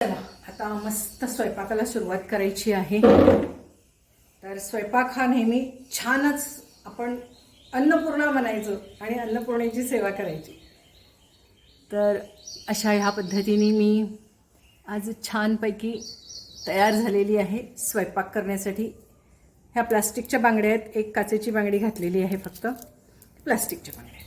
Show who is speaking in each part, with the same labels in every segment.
Speaker 1: चला आता मस्त स्वयंपाकाला सुरुवात करायची आहे. तर स्वयंपाक हा नेहमी छानच आपण अन्नपूर्णा म्हणायचं आणि अन्नपूर्णेची सेवा करायची. तर अशा ह्या पद्धतीने मी आज छानपैकी तयार झालेली आहे स्वयंपाक करण्यासाठी. ह्या प्लास्टिकच्या बांगड्या आहेत. एक काचेची बांगडी घातलेली आहे फक्त. प्लास्टिकच्या बांगड्या आहेत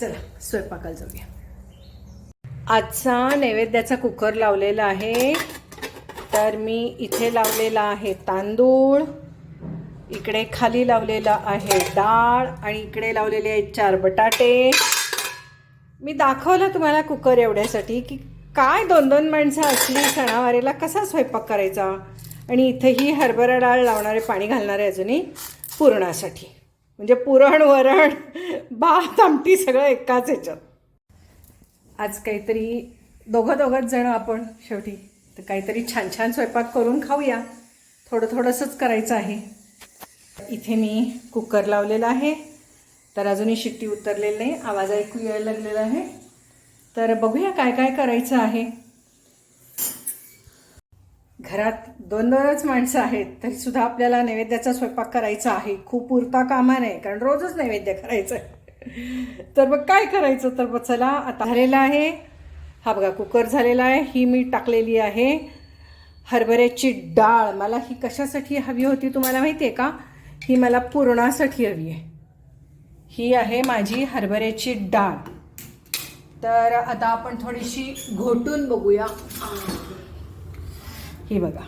Speaker 1: चला स्वयंपाकाला जाऊया. आजचा नैवेद्याचा कुकर लावलेला आहे. तर मी इथे लावलेला आहे तांदूळ इकडे खाली लावलेला आहे डाळ आणि इकडे लावलेले आहेत चार बटाटे. मी दाखवलं तुम्हाला कुकर एवढ्यासाठी की काय दोन दोन माणसं असली सणावारीला कसा स्वयंपाक करायचा? आणि इथेही हरभरा डाळ लावणारे पाणी घालणारे अजूनही पुरणासाठी. म्हणजे पुरण वरण भात आमटी सगळं एकाच ह्याच्यात. आज काहीतरी दोघं दोघंच जण आपण शेवटी. तर काहीतरी छान छान स्वयंपाक करून खाऊया. थोडं थोडंसंच करायचं आहे. इथे मी कुकर लावलेला आहे. तर अजूनही शिट्टी उतरलेली नाही. आवाज ऐकू यायला लागलेला आहे. तर बघूया काय काय करायचं आहे. घरात दोन दोनच माणसं आहेत तरी सुद्धा आपल्याला नैवेद्याचा स्वयंपाक करायचा आहे. खूप उरता कामा नाही कारण रोजच नैवेद्य करायचं आहे तर मग काय करायचं? तर मग चला आता झालेला आहे. हा बघा कुकर झालेला आहे. ही मी टाकलेली आहे. हरभऱ्याची डाळ. मला ही कशासाठी हवी होती तुम्हाला माहिती आहे का? ही मला पुरणासाठी हवी आहे. ही आहे माझी हरभऱ्याची डाळ. तर आता आपण थोडीशी घोटून बघूया. ही बघा.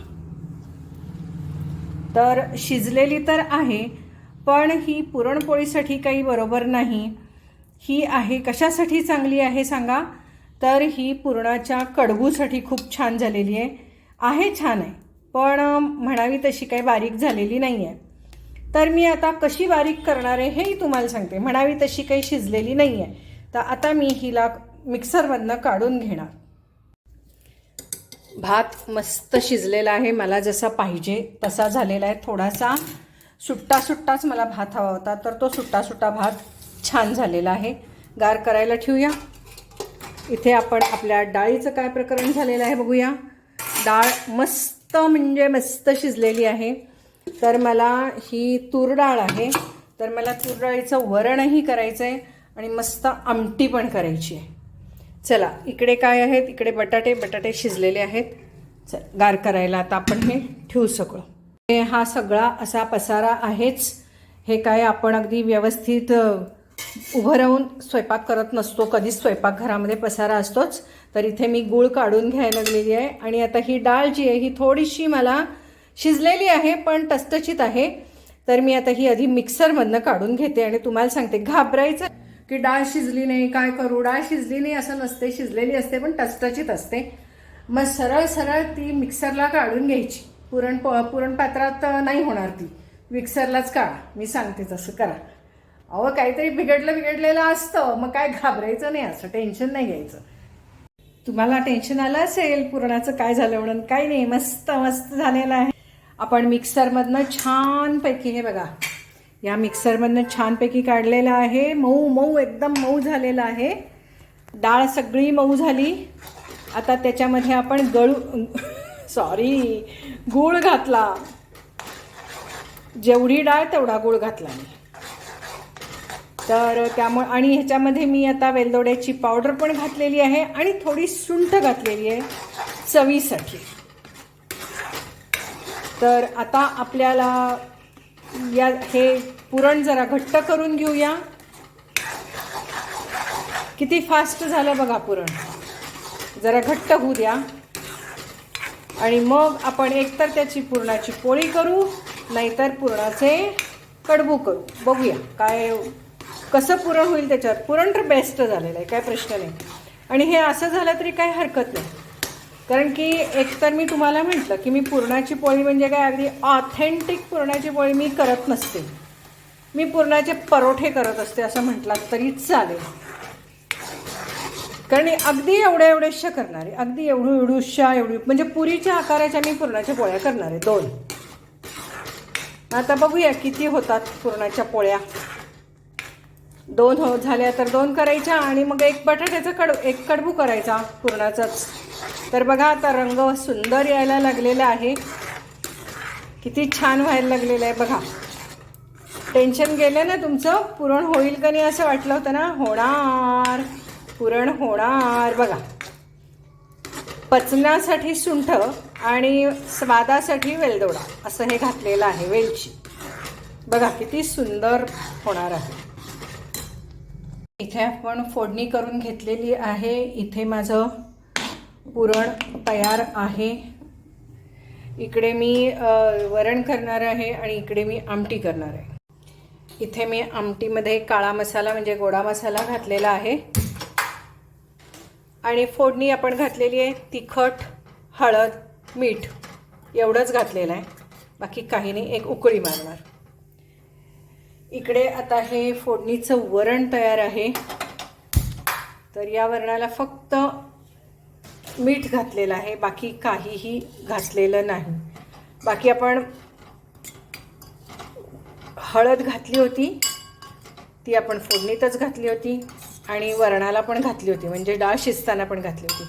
Speaker 1: तर शिजलेली तर आहे पण ही पुरणपोळीसाठी काही बरोबर नाही. ही आहे कशासाठी चांगली आहे सांगा? तर ही पुरणाच्या कडबूसाठी खूप छान झालेली आहे. आहे छान आहे पण म्हणावी तशी काही बारीक झालेली नाही आहे तर मी आता कशी बारीक करणार आहे हेही तुम्हाला सांगते. म्हणावी तशी काही शिजलेली नाही आहे तर आता मी हिला मिक्सरमधनं काढून घेणार. भात मस्त शिजलेला आहे. मला जसा पाहिजे तसा झालेला आहे. थोडासा सुट्टा सुट्टाच मला भात हवा होता तर तो सुट्टा सुट्टा भात छान झालेला आहे. गार करायला ठेवूया. इथे आपण आपल्या डाळीचं काय प्रकरण झालेलं आहे बघूया. डाळ मस्त म्हणजे मस्त शिजलेली आहे. तर मला ही तूर डाळ आहे. तर मला तूर डाळीचं वरणही करायचं आहे आणि मस्त आमटी पण करायची आहे. चला इकडे काय आहेत? इकडे बटाटे बटाटे शिजलेले आहेत. चल गार करायला आता आपण हे ठेवू सगळं. हे हा सगळा असा पसारा आहेच. हे काय आपण अगदी व्यवस्थित उभं राहून स्वयंपाक करत नसतो. कधीच स्वयंपाकघरामध्ये पसारा असतोच. तर इथे मी गूळ काढून घ्यायला लागलेली आहे. आणि आता ही डाळ जी आहे ही थोडीशी मला शिजलेली आहे पण टसटशीत आहे. तर मी आता ही आधी मिक्सरमधनं काढून घेते आणि तुम्हाला सांगते. घाबरायचं की डाळ शिजली नाही काय करू? डाळ शिजली नाही असं नसते शिजलेली असते पण टचटचीत असते. मग सरळ सरळ ती मिक्सरला काढून घ्यायची. पुरण पुरणपात्रात नाही होणार ती. मिक्सरलाच काढा. मी सांगते तसं करा. अहो काहीतरी बिघडलं बिघडलेलं असतं. मग काय घाबरायचं नाही असं. टेन्शन नाही घ्यायचं. तुम्हाला टेन्शन आलं असेल? पुरणाचं काय झालं म्हणून? काही नाही. मस्त मस्त झालेलं आहे. आपण मिक्सरमधनं छानपैकी हे बघा. या मिक्सरमधनं छानपैकी काढलेलं आहे. मऊ मऊ एकदम मऊ झालेलं आहे. डाळ सगळी मऊ झाली. आता त्याच्यामध्ये आपण गळू सॉरी गूळ घातला. जेवढी डाळ तेवढा गूळ घातला मी. तर त्यामुळे आणि ह्याच्यामध्ये मी आता वेलदोड्याची पावडर पण घातलेली आहे आणि थोडी सुंठ घातलेली आहे चवीसाठी. तर आता आपल्याला या हे पुरण जरा घट्ट करून घेऊया. किती फास्ट झालं बघा पुरण. जरा घट्ट होऊ द्या. आणि मग आपण एकतर त्याची पुरणाची पोळी करू नाहीतर पुरणाचे कडबू करू. बघूया काय कसं पुरण होईल त्याच्यावर पुरण तर बेस्ट झालेलं आहे काय प्रश्न नाही. आणि हे असं झालं तरी काय हरकत नाही. कारण की एकतर मी तुम्हाला म्हटलं की मी पुरणाची पोळी म्हणजे काय अगदी ऑथेंटिक पुरणाची पोळी मी करत नसते. मी पुरणाचे परोठे करत असते असं म्हटलात तरी चालेल. कारण अगदी एवढ्या एवढ्याशा करणार आहे अगदी एवढू एवढूशा एवढी म्हणजे पुरीच्या आकाराच्या मी पुरणाच्या पोळ्या करणार आहे दोन. आता बघूया किती होतात पुरणाच्या पोळ्या. दोन हो झाल्या तर दोन करायच्या आणि मग एक बटाट्याचा कडू एक कडबू करायचा पुरणाचाच. तर बघा आता रंग सुंदर यायला लागलेला आहे. किती छान व्हायला लागलेलं आहे बघा. टेन्शन गेलं ना तुमचं? पुरण होईल का नाही असं वाटलं होतं ना? होणार. पुरण होणार बघा. पचण्यासाठी सुंठ आणि स्वादासाठी वेलदोडा असं हे घातलेलं आहे वेलची. बघा किती सुंदर होणार आहे. इथे आपण फोडणी करून घेतलेली आहे. इथे माझं पुरण तयार आहे. इकडे मी वरण करणार आहे आणि इकडे मी आमटी करणार आहे. इथे मी आमटीमध्ये काळा मसाला म्हणजे गोडा मसाला घातलेला आहे. आणि फोडणी आपण घातलेली आहे तिखट हळद मीठ एवढंच घातलेलं आहे. बाकी काही नाही एक उकळी मारणार. इकडे आता हे फोडणीचं वरण तयार आहे. तर या वरणाला फक्त मीठ घातलेलं आहे बाकी काहीही घातलेलं नाही. बाकी आपण हळद घातली होती ती आपण फोडणीतच घातली होती आणि वरणाला पण घातली होती म्हणजे डाळ शिजताना पण घातली होती.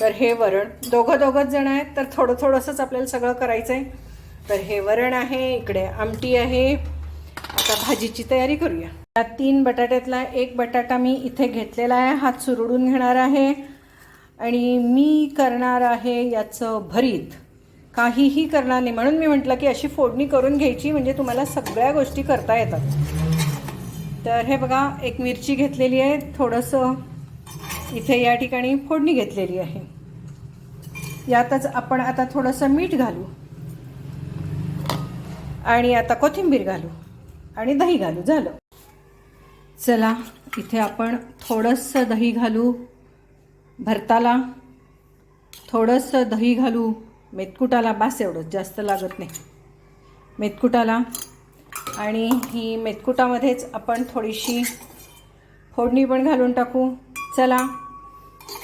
Speaker 1: तर हे वरण दोघं दोघंच जण आहेत तर थोडं थोडंसंच आपल्याला सगळं करायचं आहे तर हे वरण आहे इकडे आमटी आहे. आता भाजीची तयारी करूया. या तीन बटाट्यातला एक बटाटा मी इथे घेतलेला आहे हात चुरडून घेणार आहे. आणि मी करणार आहे याचं भरीत. काहीही करणार नाही. म्हणून मी म्हटलं की अशी फोडणी करून घ्यायची म्हणजे तुम्हाला सगळ्या गोष्टी करता येतात. तर हे बघा एक मिरची घेतलेली आहे. थोडंसं इथे या ठिकाणी फोडणी घेतलेली आहे. यातच आपण आता थोडंसं मीठ घालू. आणि आता कोथिंबीर घालू. आणि दही घालू. झालं. चला इथे आपण थोडंसं दही घालू. भरताला थोडंसं दही घालू. मेतकुटाला बास एवढंच जास्त लागत नाही. मेतकुटाला आणि ही मेतकुटामध्येच आपण थोडीशी फोडणी पण घालून टाकू. चला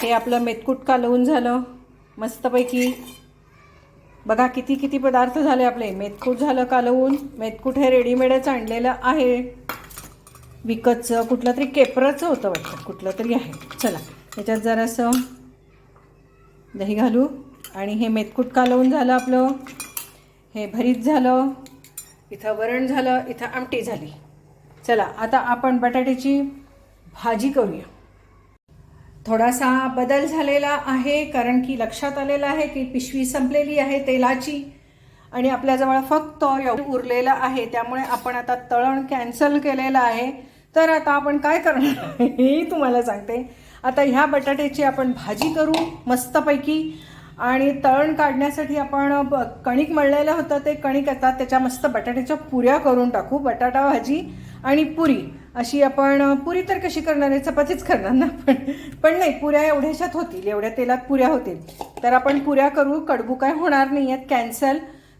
Speaker 1: हे आपलं मेतकूट कालवून झालं. मस्तपैकी. बघा किती किती पदार्थ झाले आपले. मेतकूट झालं कालवून मेतकूट हे रेडीमेडच आणलेलं आहे. विकतचं कुठलं तरी केपराचं होतं वाटतं. कुठलं तरी आहे. चला. याच्यात जरासं दही घालू आणि हे मेतकूट कालवून झालं आपलं. हे भरीत झालं. इथं वरण झालं इथं आमटी झाली. चला आता आपण बटाट्याची भाजी करूया. थोडासा बदल झालेला आहे कारण की लक्षात आलेलं आहे की पिशवी संपलेली आहे तेलाची आणि आपल्याजवळ फक्त उरलेलं आहे त्यामुळे आपण आता तळण कॅन्सल केलेलं आहे. तर आता आपण काय करणार हेही तुम्हाला सांगते. आता ह्या बटाट्याची आपण भाजी करू मस्तपैकी. आणि तळण काढण्यासाठी आपण ब- कणिक मळलेलं होतं ते कणिक आता त्याच्या मस्त बटाट्याच्या पुऱ्या करून टाकू. बटाटा भाजी आणि पुरी. अशी आपण पुरी तर कशी करणार आहे? चपातीच करणार ना पण पण नाही पुऱ्या एवढ्याशात होतील एवढ्या तेलात पुऱ्या होतील. तर आपण पुऱ्या करू कडबू काय होणार नाही आहेत कॅन्सल.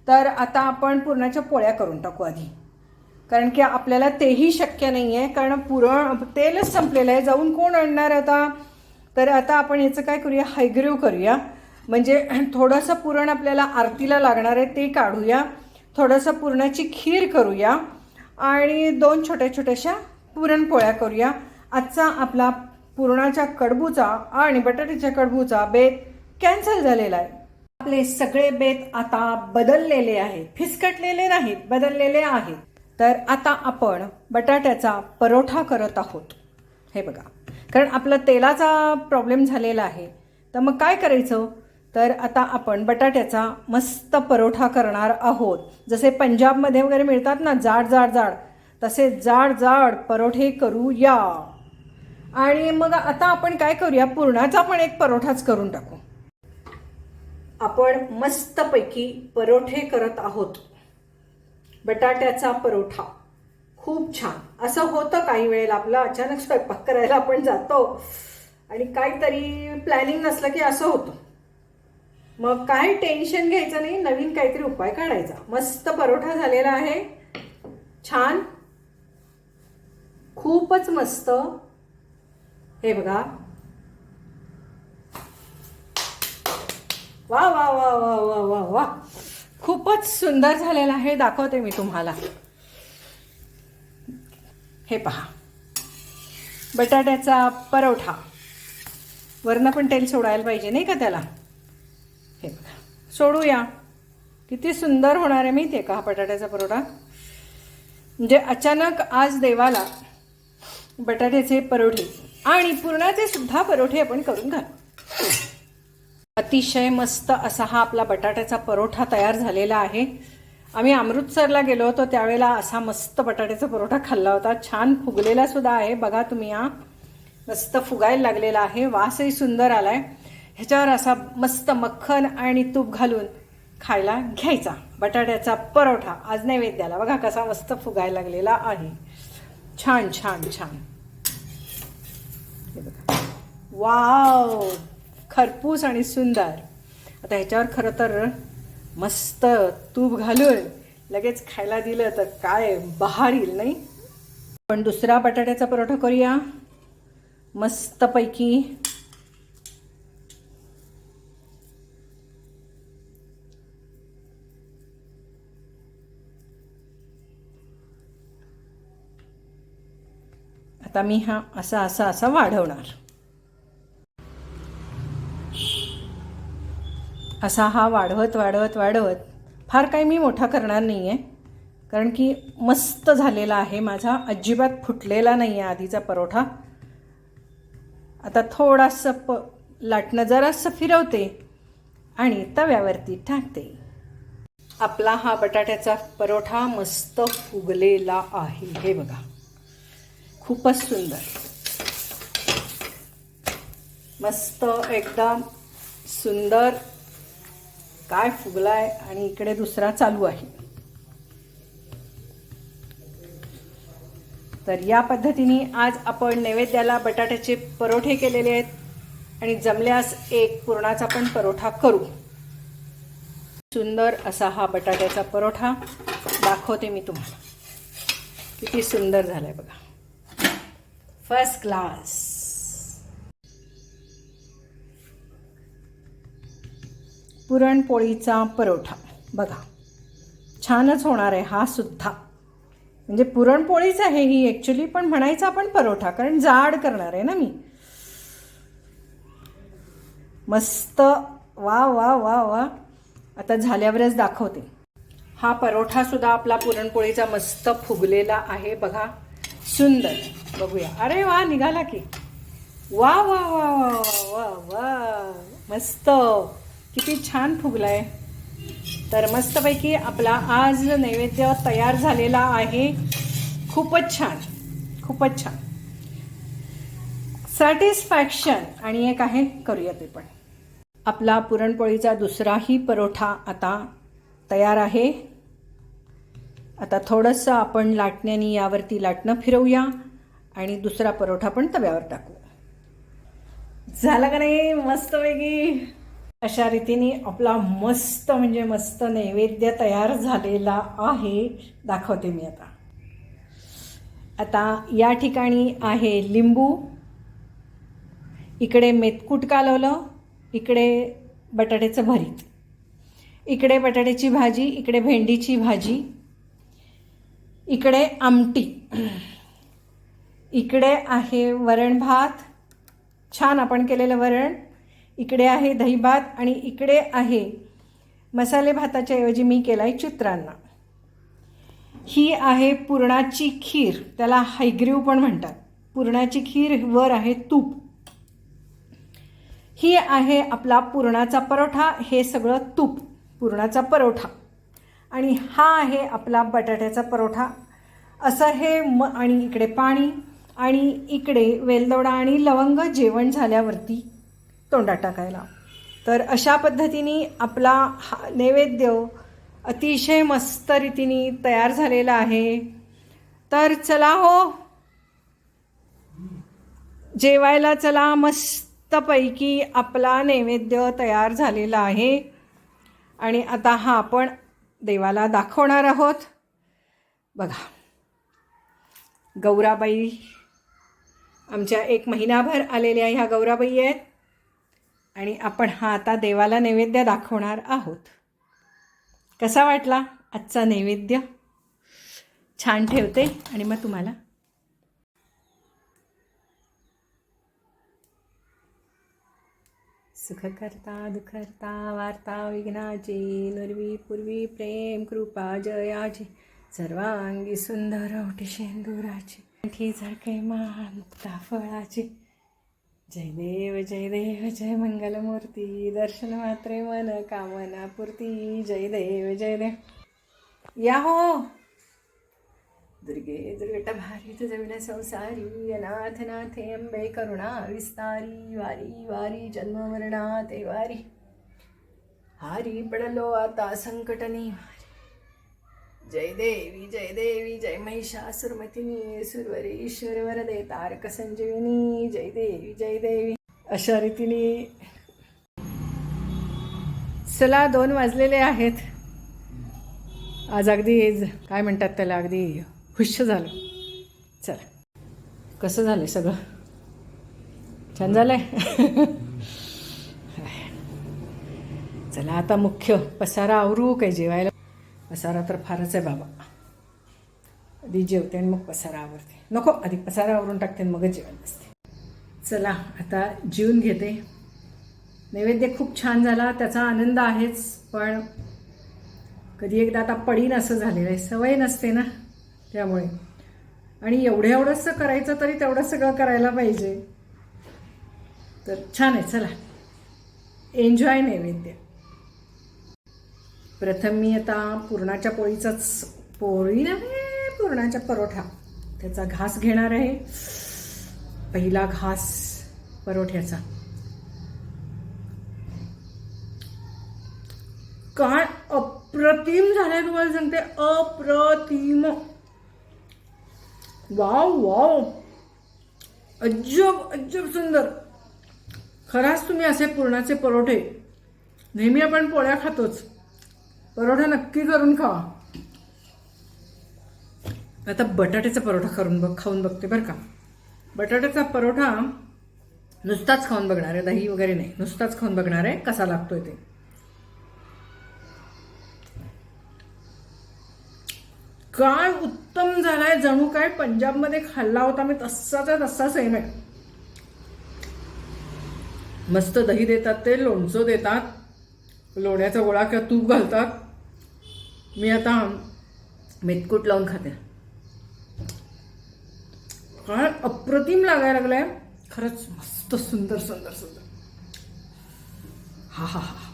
Speaker 1: तर आता आपण पुरणाच्या पोळ्या करून टाकू आधी. कारण की आपल्याला तेही शक्य नाही आहे कारण पुरण तेलच संपलेलं आहे. जाऊन कोण आणणार आता? तर आता आपण याचं काय करूया? हायग्रीव करूया. म्हणजे थोडंसं पुरण आपल्याला आरतीला लागणार आहे ते काढूया. थोडंसं पुरणाची खीर करूया. आणि दोन छोट्या छोट्याशा पुरणपोळ्या करूया. आजचा आपला पुरणाच्या कडबूचा आणि बटाट्याच्या कडबूचा बेत कॅन्सल झालेला आहे. आपले सगळे बेत आता बदललेले आहेत. फिसकटलेले नाहीत बदललेले आहेत. तर आता आपण बटाट्याचा परोठा करत आहोत. हे बघा. कारण आपला तेलाचा प्रॉब्लेम झालेला आहे. तर मग काय करायचं? तर आता आपण बटाट्याचा मस्त परोठा करणार आहोत. जसे पंजाबमध्ये वगैरे मिळतात ना जाड जाड जाड तसे जाड जाड परोठे करूया. आणि मग आता आपण काय करूया? पुरणाचा पण एक परोठाच करून टाकू. आपण मस्तपैकी परोठे करत आहोत. बटाट्याचा परोठा. खूप छान. असं होतं काही वेळेला आपलं अचानक स्वयंपाक करायला आपण जातो आणि काहीतरी प्लॅनिंग नसलं की असं होतं. मग काय टेन्शन घ्यायचं नाही नवीन काहीतरी उपाय काढायचा. मस्त परोठा झालेला आहे. छान. खूपच मस्त. हे बघा. वा वा वा वा वा वा वा. खूपच सुंदर झालेला आहे. दाखवते मी तुम्हाला. हे पहा. बटाट्याचा परोठा. वरनं पण तेल सोडायला पाहिजे नाही का त्याला? हे बघा. सोडूया. किती सुंदर होणार आहे माहिती आहे का हा बटाट्याचा परोठा? म्हणजे अचानक आज देवाला बटाट्याचे परोठे आणि पुरणाचे सुद्धा परोठे आपण करून घालू. अतिशय मस्त असा हा आपला बटाट्याचा परोठा तयार झालेला आहे. आम्ही अमृतसरला गेलो होतो त्यावेळेला असा मस्त बटाट्याचा परोठा खाल्ला होता. छान फुगलेला सुद्धा आहे. बघा तुम्ही हा. मस्त फुगायला लागलेला आहे. वासही सुंदर आलाय. ह्याच्यावर असा मस्त मक्खन आणि तूप घालून खायला घ्यायचा. बटाट्याचा परोठा. आज नैवेद्याला. बघा कसा मस्त फुगायला लागलेला आहे. छान छान छान. वाव! खरपूस आणि सुंदर. आता ह्याच्यावर खरं तर मस्त तूप घालून लगेच खायला दिलं तर काय बहार येईल नाही? पण दुसरा बटाट्याचा परोठा करूया. मस्तपैकी. आता मी हा असा असा असा वाढवणार. असा हा वाढवत वाढवत वाढवत फार काही मी मोठा करणार नाही आहे कारण की मस्त झालेला आहे माझा. अजिबात फुटलेला नाही आहे आधीचा परोठा. आता थोडासा प लाटणं जरासं फिरवते आणि तव्यावरती टाकते. आपला हा बटाट्याचा परोठा मस्त फुगलेला आहे. हे बघा. खूपच सुंदर. मस्त एकदम सुंदर काय फुगलाय आणि इकडे दुसरा चालू आहे. तर या पद्धतीने आज आपण नैवेद्याला बटाट्याचे परोठे केलेले आहेत आणि जमल्यास एक पुरणाचा पण परोठा करू. सुंदर असा हा बटाट्याचा परोठा दाखवते मी तुम्हाला. किती सुंदर झालाय बघा. फर्स्ट क्लास पुरणपोळीचा परोठा. बघा छानच होणार आहे हा सुद्धा. म्हणजे पुरणपोळीच आहे ही ॲक्च्युली पण म्हणायचा आपण परोठा कारण जाड करणार आहे ना मी. मस्त वा वा वा वा. आता झाल्यावरच दाखवते. हा परोठा सुद्धा आपला पुरणपोळीचा मस्त फुगलेला आहे बघा. सुंदर. बघूया. अरे वा निघाला की. वा वा वा वा वा वा. मस्त. किती छान फुगलाय. तर मस्तपैकी आपला आज नैवेद्य तयार झालेला आहे. खूपच छान खूपच छान. सॅटिस्फॅक्शन आणि एक आहे करूया ते पण. आपला पुरणपोळीचा दुसराही परोठा आता तयार आहे. आता थोडंसं आपण लाटण्याने यावरती लाटणं फिरवूया आणि दुसरा परोठा पण तव्यावर टाकू. झाला का नाही? मस्तपैकी. अशा रीतीने आपला मस्त म्हणजे मस्त नैवेद्य तयार झालेला आहे दाखवते मी आता. आता या ठिकाणी आहे लिंबू. इकडे मेतकूट कालवलं इकडे बटाट्याचं भरीत. इकडे बटाट्याची भाजी इकडे भेंडीची भाजी. इकडे आमटी. इकडे आहे वरण भात. छान आपण केलेलं वरण. इकडे आहे दहीभात आणि इकडे आहे मसाले भाताच्या ऐवजी मी केला आहे चित्रांना. ही आहे पुरणाची खीर त्याला हायग्रीव पण म्हणतात. पुरणाची खीर वर आहे तूप. ही आहे आपला पुरणाचा परोठा हे सगळं तूप पुरणाचा परोठा. आणि हा आहे आपला बटाट्याचा परोठा. असं हे म आणि इकडे पाणी आणि इकडे वेलदोडा आणि लवंग जेवण झाल्यावरती तोंडात टाकायला. तर अशा पद्धतीने आपला हा नैवेद्य अतिशय मस्त रीतीने तयार झालेला आहे. तर चला हो. जेवायला चला. मस्तपैकी आपला नैवेद्य तयार झालेला आहे. आणि आता हा आपण देवाला दाखवणार आहोत. बघा. गौराबाई आमच्या एक महिनाभर आलेल्या ह्या गौराबाई आहेत. आणि आपण हा आता देवाला नैवेद्य दाखवणार आहोत. कसा वाटला आजचा नैवेद्य? छान ठेवते आणि मग तुम्हाला सुखकर्ता दुखर्ता वार्ता विघ्नाची नुर्वी पूर्वी प्रेम कृपा जयाची सर्वांगी सुंदर ओटी शेंदुराची आणखी झळके मान फळाची. जय देव जय देव जय मंगलमूर्ती दर्शन मात्रे मन कामना पूर्ती जय देव जय देव. या हो. दुर्गे दुर्गट भारी तुझविण संसारी अनाथ नाथे अंबे करुणा विस्तारी वारी वारी जन्म मरणा ते वारी. हारी पडलो आता संकटनी वारी जय देवी जय देवी जय महिषासुरमतिनी सुरवरेश्वर वरदे तारक संजीवनी जय देवी जय देवी. अशा रीतीने चला दोन वाजलेले आहेत. आज अगदी काय म्हणतात त्याला अगदी हुश्य झालं. चला. कसं झालं सगळं? छान झालंय? चला आता मुख्य पसारा आवरू काय जेवायला पसारा तर फारच आहे बाबा. आधी जेवते आणि मग पसारा आवरते. नको आधी पसारा आवरून टाकते आणि मगच जेवण नसते चला आता जीवन घेते. नैवेद्य खूप छान झाला त्याचा आनंद आहेच पण कधी एकदा आता पडीन असं झालेलं आहे. सवय नसते ना त्यामुळे. आणि एवढं एवढंसं करायचं तरी तेवढं सगळं करायला पाहिजे. तर छान आहे चला. एन्जॉय नैवेद्य. प्रथम मी आता पुरणाच्या पोळीचाच पोळी नव्हे पुरणाचा परोठा. त्याचा घास घेणार आहे. पहिला घास परोठ्याचा. काय अप्रतिम झालंय तुम्हाला सांगते. अप्रतिम. Wow wow. अजब अजब सुंदर. खराच तुम्ही असे पुरणाचे परोठे. नेहमी आपण पोळ्या खातोच. परोठा नक्की करून खावा. आता बटाट्याचा परोठा करून बघ खाऊन बघते बरं का. बटाट्याचा परोठा नुसताच खाऊन बघणार आहे दही वगैरे नाही. नुसताच खाऊन बघणार आहे कसा लागतोय ते. काय उत्तम झालाय जणू काय पंजाबमध्ये खाल्ला होता मी तसाचा तसा सेम आहे मस्त दही देतात ते लोणचं देतात लोण्याचा गोळा किंवा तूप घालतात. मी आता मेतकूट लावून खाते. कारण अप्रतिम लागायला लागलाय. खरंच मस्त सुंदर सुंदर सुंदर. हा हा हा.